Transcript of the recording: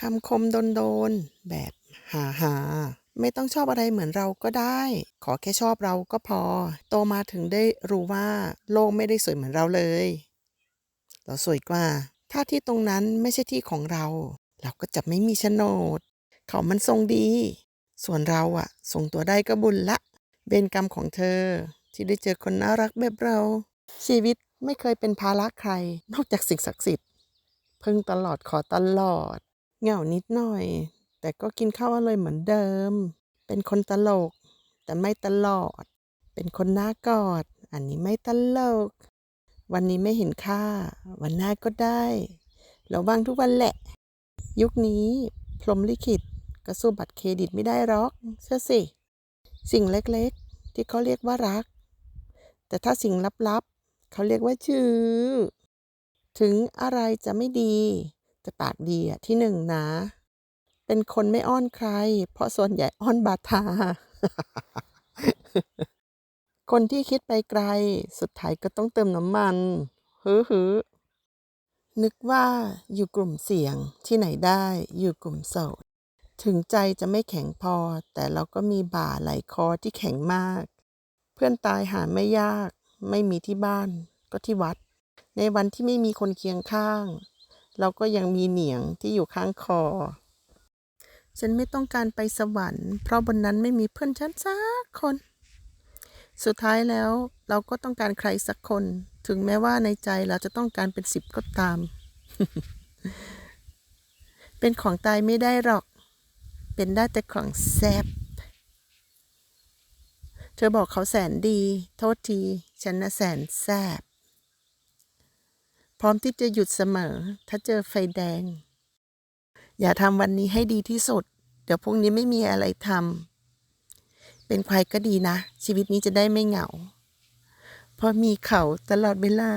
คำคมโดนๆแบบหาหาๆไม่ต้องชอบอะไรเหมือนเราก็ได้ ขอแค่ชอบเราก็พอ โตมาถึงได้รู้ว่าโลกไม่ได้สวยเหมือนเราเลย เราสวยกว่า ถ้าที่ตรงนั้นไม่ใช่ที่ของเรา เราก็จะไม่มีโฉนด เขามันทรงดี ส่วนเราอะทรงตัวได้ก็บุญละเวรกรรมของเธอ ที่ได้เจอคนน่ารักแบบเรา ชีวิตไม่เคยเป็นภาระใคร นอกจากสิ่งศักดิ์สิทธิ์พึ่งตลอดขอตลอด เหงานิดหน่อย แต่ก็กินข้าวอร่อยเหมือนเดิม เป็นคนตลก แต่ไม่ตลอด เป็นคนน่ากอด อันนี้ไม่ตลก วันนี้ไม่เห็นค่า วันหน้าก็ได้ระวังทุกวันแหละ ยุคนี้พรมลิขิตก็สู้บัตรเครดิตไม่ได้หรอก เชื่อสิ สิ่งเล็กๆ ที่เขาเรียกว่ารัก แต่ถ้าสิ่งลับๆ เขาเรียกว่าชื่อ ถึงอะไรจะไม่ดี แต่ปากดีอะที่หนึ่งนะ เป็นคนไม่อ้อนใคร เพราะส่วนใหญ่อ้อนบาทา คนที่คิดไปไกล สุดท้ายก็ต้องเติมน้ำมันฮือฮือนึกว่าอยู่กลุ่มเสี่ยงที่ไหนได้อยู่กลุ่มโสด ถึงใจจะไม่แข็งพอ แต่เราก็มีบ่าไหลคอที่แข็งมาก เพื่อนตายหาไม่ยาก ไม่มีที่บ้านก็ที่วัด ในวันที่ไม่มีคนเคียงข้าง เราก็ยังมีเหนียงที่อยู่ข้างคอ ฉันไม่ต้องการไปสวรรค์ เพราะบนนั้นไม่มีเพื่อนฉันสักคน สุดท้ายแล้วเราก็ต้องการใครสักคน ถึงแม้ว่าในใจเราจะต้องการเป็นสิบก็ตาม เป็นของตายไม่ได้หรอก เป็นได้แต่ของแซบเธอบอกเขาแสนดี โทษที ฉันน่ะแสนแซบ พร้อมที่จะหยุดเสมอ ถ้าเจอไฟแดง อย่าทำวันนี้ให้ดีที่สุด เดี๋ยวพรุ่งนี้ไม่มีอะไรทำเป็นใครก็ดีนะ ชีวิตนี้จะได้ไม่เหงา เพราะมีเขาตลอดเวลา